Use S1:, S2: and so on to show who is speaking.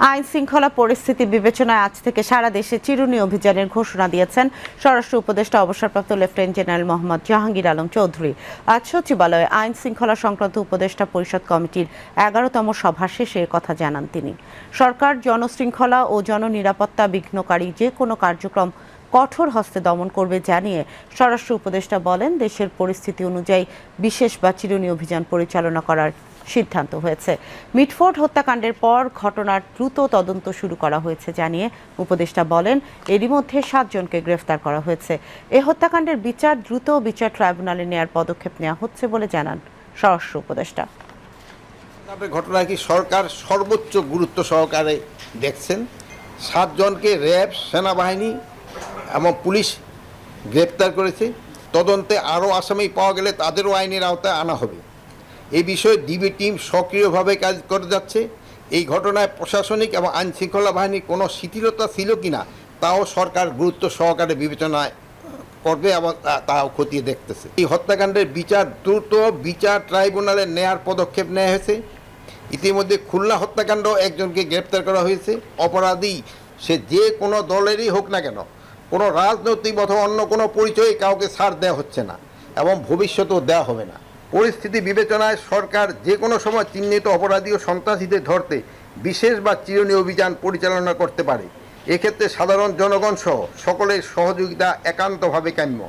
S1: আইন শৃঙ্খলা পরিস্থিতি বিবেচনায় আজ থেকে সারা দেশে চিরুনি অভিযানের ঘোষণা দিয়েছেন স্বরাষ্ট্র উপদেষ্টা অবসরপ্রাপ্ত লেফটেন্যান্ট জেনারেল মোহাম্মদ জাহাঙ্গীর আলম চৌধুরী। আজ সচিবালয়ে আইন শৃঙ্খলা সংক্রান্ত উপদেষ্টা পরিষদ কমিটির এগারোতম সভা শেষে কথা জানান তিনি। সরকার, জনশৃঙ্খলা ও জননিরাপত্তা বিঘ্নকারী যে কোনো কার্যক্রম কঠোর হস্তে দমন করবে জানিয়ে স্বরাষ্ট্র উপদেষ্টা বলেন, দেশের পরিস্থিতি অনুযায়ী বিশেষ বা চিরুনি অভিযান পরিচালনা করার সিদ্ধান্ত হয়েছে। মিটফোর্ড হত্যাকাণ্ডের পর ঘটনার দ্রুত তদন্ত শুরু করা হয়েছে জানিয়ে উপদেষ্টা বলেন, এরই মধ্যে সাতজনকে গ্রেফতার করা হয়েছে। এ হত্যাকাণ্ডের বিচার দ্রুত বিচার ট্রাইব্যুনালে নেয়ার পদক্ষেপ নেওয়া হচ্ছে বলে জানান স্বরাষ্ট্র উপদেষ্টা।
S2: আপনার ঘটনা কি সরকার সর্বোচ্চ গুরুত্ব সহকারে দেখছেন? সাতজনকে র্যাব, সেনাবাহিনী এবং পুলিশ গ্রেপ্তার করেছে। তদন্তে আরও আসামি পাওয়া গেলে তাদেরও আইনের আওতায় আনা হবে। এই বিষয়ে ডিবি টিম সক্রিয়ভাবে কাজ করে যাচ্ছে। এই ঘটনায় প্রশাসনিক এবং আইন শৃঙ্খলা বাহিনীর কোনো শিথিলতা ছিল কিনা, তাও সরকার গুরুত্ব সহকারে বিবেচনায় করবে এবং তাও খতিয়ে দেখতেছে। এই হত্যাকাণ্ডের বিচার দ্রুত বিচার ট্রাইব্যুনালে নেয়ার পদক্ষেপ নেওয়া হয়েছে। ইতিমধ্যে খুলনা হত্যাকাণ্ড একজনকে গ্রেপ্তার করা হয়েছে। অপরাধী সে যে কোনো দলেরই হোক না কেন, কোনো রাজনৈতিক অথবা অন্য কোনো পরিচয়ে কাউকে ছাড় দেওয়া হচ্ছে না এবং ভবিষ্যতেও দেওয়া হবে না। পরিস্থিতি বিবেচনায় সরকার যে কোনো সময় চিহ্নিত অপরাধী ও সন্ত্রাসীদের ধরতে বিশেষ বা চিরণীয় অভিযান পরিচালনা করতে পারে। এক্ষেত্রে সাধারণ জনগণ সহ সকলের সহযোগিতা একান্তভাবে কাম্য।